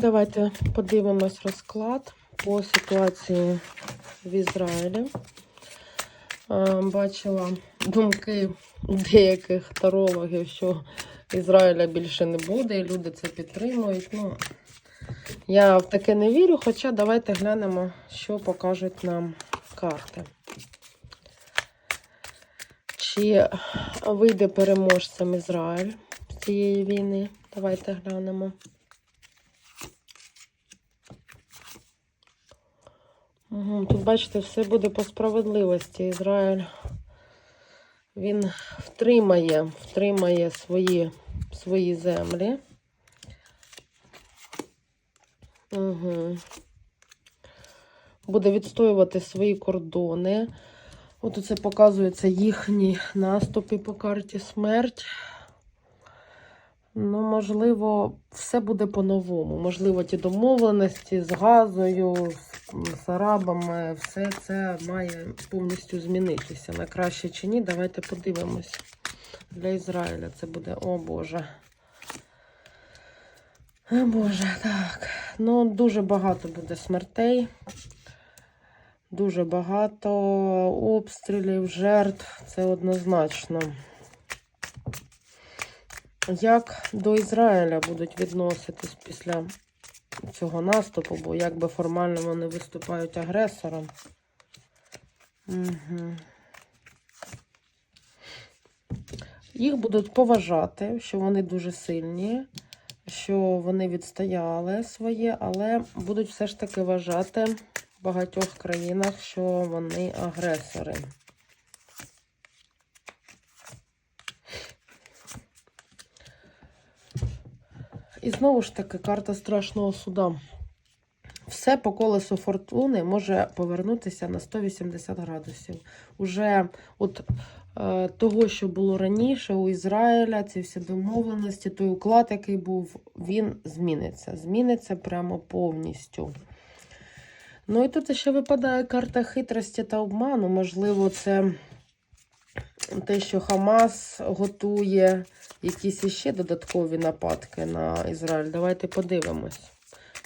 Давайте подивимось розклад по ситуації в Ізраїлі. Е, Бачила думки деяких тарологів, що Ізраїля більше не буде, і люди це підтримують. Ну, я в таке не вірю, хоча давайте глянемо, що покажуть нам карти. Чи вийде переможцем Ізраїль з цієї війни? Давайте глянемо. Тут, бачите, все буде по справедливості. Ізраїль він втримає, втримає свої, свої землі. Угу. Буде відстоювати свої кордони. От це показується їхні наступи по карті смерть. Ну, можливо, все буде по-новому. Можливо, ті домовленості з газою, з, з арабами, все це має повністю змінитися. На краще чи ні, давайте подивимось. Для Ізраїля це буде, о Боже. О Боже, так. Ну, дуже багато буде смертей. Дуже багато обстрілів, жертв. Це однозначно. Як до Ізраїля будуть відноситись після цього наступу, бо якби формально вони виступають агресором. Угу. Їх будуть поважати, що вони дуже сильні, що вони відстояли своє, але будуть все ж таки вважати в багатьох країнах, що вони агресори. І знову ж таки, карта страшного суда. Все по колесу фортуни може повернутися на 180 градусів. Уже от е, того, що було раніше у Ізраїля, ці всі домовленості, той уклад, який був, він зміниться. Зміниться прямо повністю. Ну і тут ще випадає карта хитрості та обману. Можливо, це те, що Хамас готує якісь іще додаткові нападки на Ізраїль. Давайте подивимось.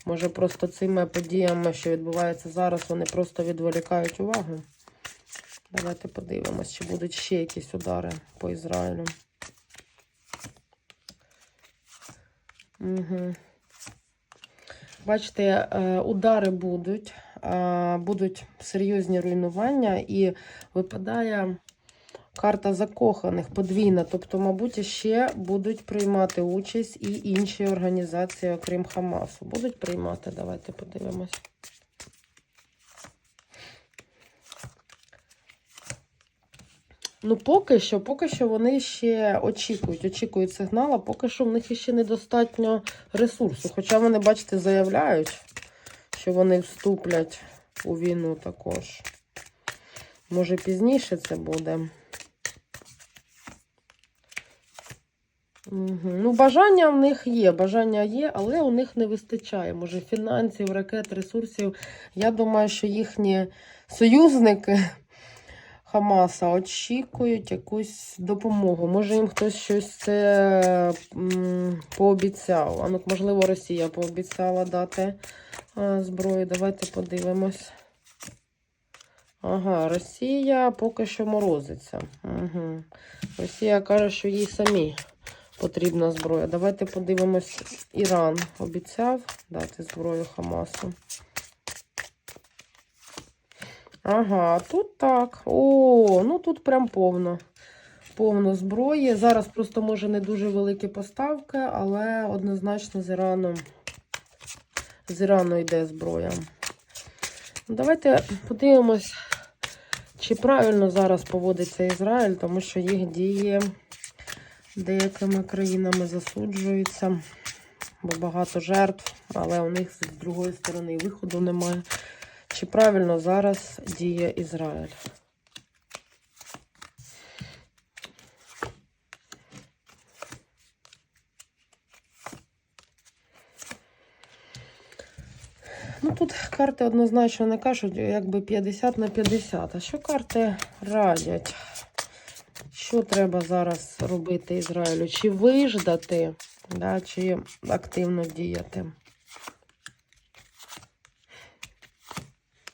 Може, просто цими подіями, що відбувається зараз, вони просто відволікають увагу. Давайте подивимось, чи будуть ще якісь удари по Ізраїлю. Угу. Бачите, е, удари будуть, будуть серйозні руйнування, і випадає карта закоханих подвійна. Тобто, мабуть, ще будуть приймати участь і інші організації, окрім Хамасу. Будуть приймати, давайте подивимось. Ну, поки що, поки що вони ще очікують, очікують сигнала, поки що в них ще недостатньо ресурсу. Хоча вони, бачите, заявляють, що вони вступлять у війну також. Може, пізніше це буде. Угу. Ну, бажання в них є, бажання є, але у них не вистачає. Може, фінансів, ракет, ресурсів. Я думаю, що їхні союзники Хамаса очікують якусь допомогу. Може, їм хтось щось це пообіцяв. А ну, можливо, Росія пообіцяла дати зброю. Давайте подивимось. Ага, Росія поки що морозиться. Угу. Росія каже, що їй самі потрібна зброя. Давайте подивимось. Іран обіцяв дати зброю Хамасу. Ага, тут так. О, ну тут прям повно. Повно зброї. Зараз просто, може, не дуже великі поставки, але однозначно з Ірану, з Ірану йде зброя. Давайте подивимось, чи правильно зараз поводиться Ізраїль, тому що їх дії деякими країнами засуджуються, бо багато жертв, але у них з другої сторони виходу немає. Чи правильно зараз діє Ізраїль? Ну, тут карти однозначно не кажуть, якби 50 на 50. А що карти радять? Що треба зараз робити Ізраїлю? Чи виждати, да, чи активно діяти?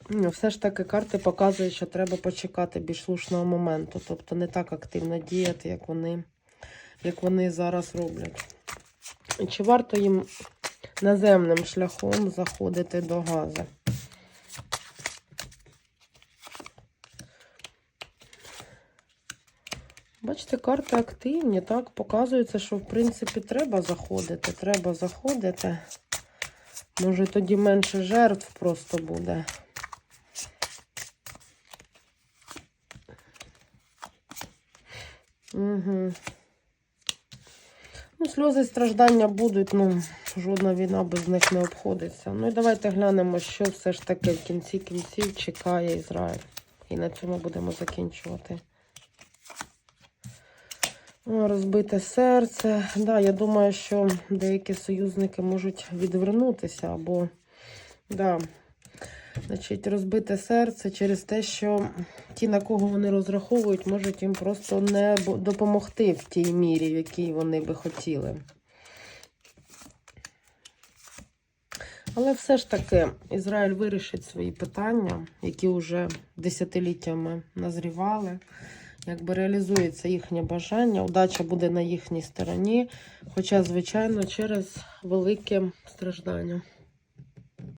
Ну, все ж таки карти показують, що треба почекати більш слушного моменту. Тобто не так активно діяти, як вони як вони зараз роблять. Чи варто їм наземним шляхом заходити до гази? Бачите, карти активні, так? Показується, що в принципі треба заходити. Треба заходити. Може тоді менше жертв просто буде. Угу. Ну, сльози страждання будуть, ну, жодна війна без них не обходиться. Ну і давайте глянемо, що все ж таки в кінці кінців чекає Ізраїль. І на цьому будемо закінчувати. Розбите серце. Да, я думаю, що деякі союзники можуть відвернутися або да, значить, розбите серце через те, що ті, на кого вони розраховують, можуть їм просто не допомогти в тій мірі, в якій вони би хотіли. Але все ж таки Ізраїль вирішить свої питання, які вже десятиліттями назрівали. Якби реалізується їхнє бажання, удача буде на їхній стороні, хоча, звичайно, через велике страждання.